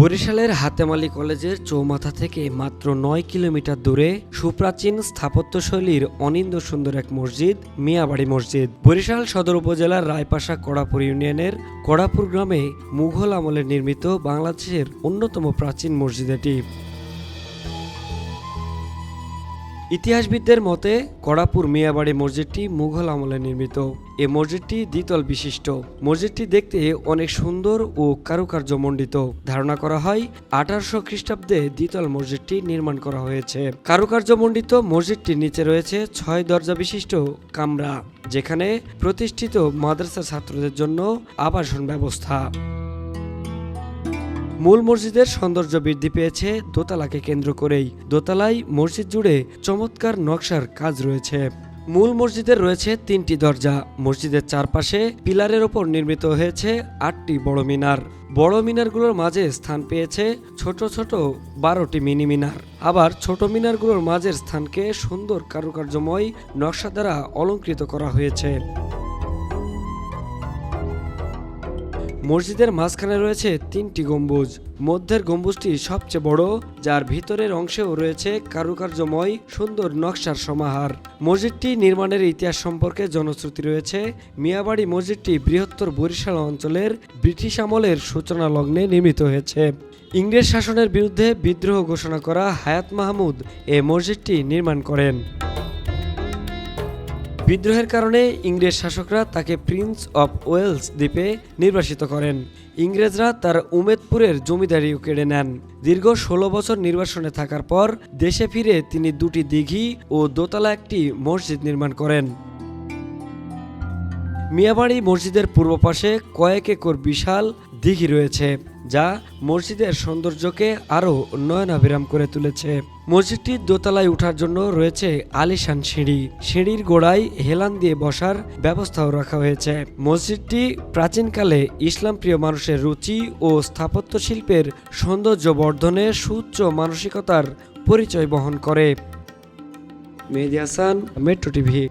বরিশালের হাতেমালি কলেজের চৌমাথা থেকে মাত্র নয় কিলোমিটার দূরে সুপ্রাচীন স্থাপত্যশৈলীর অনিন্দ সুন্দর এক মসজিদ, মিয়াবাড়ি মসজিদ। বরিশাল সদর উপজেলার রায়পাশা কড়াপুর ইউনিয়নের কড়াপুর গ্রামে মুঘল আমলে নির্মিত বাংলাদেশের অন্যতম প্রাচীন মসজিদ এটি। ইতিহাসবিদদের মতে, কড়াপুর মিয়াবাড়ি মসজিদটি মুঘল আমলে নির্মিত। এ মসজিদটি দ্বিতল বিশিষ্ট। মসজিদটি দেখতে অনেক সুন্দর ও কারুকার্যমণ্ডিত। ধারণা করা হয়, আঠারোশো খ্রিস্টাব্দে দ্বিতল মসজিদটি নির্মাণ করা হয়েছে। কারুকার্যমণ্ডিত মসজিদটির নিচে রয়েছে ছয় দরজা বিশিষ্ট কামরা, যেখানে প্রতিষ্ঠিত মাদ্রাসা ছাত্রদের জন্য আবাসন ব্যবস্থা। মূল মসজিদের সৌন্দর্য বৃদ্ধি পেয়েছে দোতলাকে কেন্দ্র করেই। দোতলায় মসজিদ জুড়ে চমৎকার নকশার কাজ রয়েছে। মূল মসজিদের রয়েছে তিনটি দরজা। মসজিদের চারপাশে পিলারের ওপর নির্মিত হয়েছে আটটি বড় মিনার। বড় মিনারগুলোর মাঝে স্থান পেয়েছে ছোট ছোট বারোটি মিনি মিনার। আবার ছোট মিনারগুলোর মাঝের স্থানকে সুন্দর কারুকার্যময় নকশা দ্বারা অলঙ্কৃত করা হয়েছে। মসজিদের মাঝখানে রয়েছে তিনটি গম্বুজ। মধ্যের গম্বুজটি সবচেয়ে বড়, যার ভিতরের অংশেও রয়েছে কারুকার্যময়, সুন্দর নকশার সমাহার। মসজিদটি নির্মাণের ইতিহাস সম্পর্কে জনশ্রুতি রয়েছে। মিয়াবাড়ি মসজিদটি বৃহত্তর বরিশাল অঞ্চলের ব্রিটিশ আমলের সূচনা লগ্নে নির্মিত হয়েছে। ইংরেজ শাসনের বিরুদ্ধে বিদ্রোহ ঘোষণা করা হায়াত মাহমুদ এ মসজিদটি নির্মাণ করেন। বিদ্রোহের কারণে ইংরেজ শাসকরা তাকে প্রিন্স অফ ওয়েলস দ্বীপে নির্বাসিত করেন। ইংরেজরা তার উমেদপুরের জমিদারিও কেড়ে নেন। দীর্ঘ ষোলো বছর নির্বাসনে থাকার পর দেশে ফিরে তিনি দুটি দিঘি ও দোতলা একটি মসজিদ নির্মাণ করেন। মিয়াবাড়ি মসজিদের পূর্ব পাশে কয়েক একর বিশাল দিঘি রয়েছে, যা মসজিদের সৌন্দর্যকে আরও নয়নাভিরাম করে তুলেছে। মসজিদটির দোতলায় ওঠার জন্য রয়েছে আলিশান সিঁড়ি। সিঁড়ির গোড়ায় হেলান দিয়ে বসার ব্যবস্থাও রাখা হয়েছে। মসজিদটি প্রাচীনকালে ইসলাম প্রিয় মানুষের রুচি ও স্থাপত্য শিল্পের সৌন্দর্য বর্ধনে সুচ্চ মানসিকতার পরিচয় বহন করে। Mehedi Hasan, metro TV.